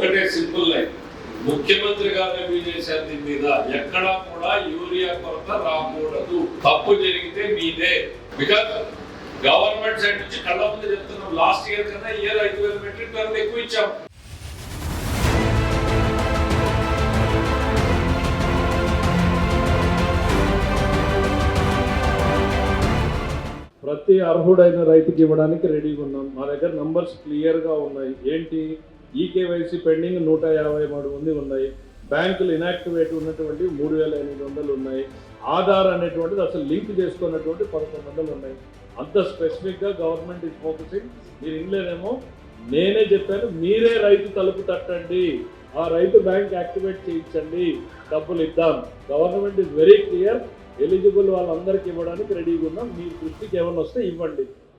ఒకటే simple line. ముఖ్యమంత్రి గారు రివ్యూ చేశారు దీని మీద? ఎక్కడా కూడా యూరియా కొరత రాకూడదు. తప్పు జరిగితే మీదే. బికాస్ గవర్నమెంట్ సైడ్ నుంచి కళ్ళ ముందు చెప్తున్నాం. లాస్ట్ ఇయర్ కన్నా ఇయర్ ఐదు వేల మెట్రిక్ టన్నులు ఎక్కువ ఇచ్చాం. ప్రతి అర్హుడైన రైతుకి ఇవ్వడానికి రెడీగా ఉన్నాం. మా దగ్గర నంబర్స్ క్లియర్గా ఉన్నాయి. ఏంటి? ఈకేవైసీ పెండింగ్ నూట యాభై మూడు మంది ఉన్నాయి. బ్యాంకులు ఇనాక్టివేట్ ఉన్నటువంటి మూడు వేల ఎనిమిది వందలు ఉన్నాయి. ఆధార్ అనేటువంటిది అసలు లింక్ చేసుకున్నటువంటి పదకొండు వందలు ఉన్నాయి. అంత స్పెసిఫిక్గా గవర్నమెంట్ ఇస్ ఫోకసింగ్ మీరు ఇంగ్లేనేమో నేనే చెప్పాను మీరే రైతు తలుపు తట్టండి. ఆ రైతు బ్యాంక్ యాక్టివేట్ చేయించండి. డబ్బులు ఇద్దాం. Government is very clear eligible వాళ్ళందరికీ ఇవ్వడానికి రెడీగా ఉన్నాం. మీ దృష్టికి ఏమైనా వస్తే ఇవ్వండి.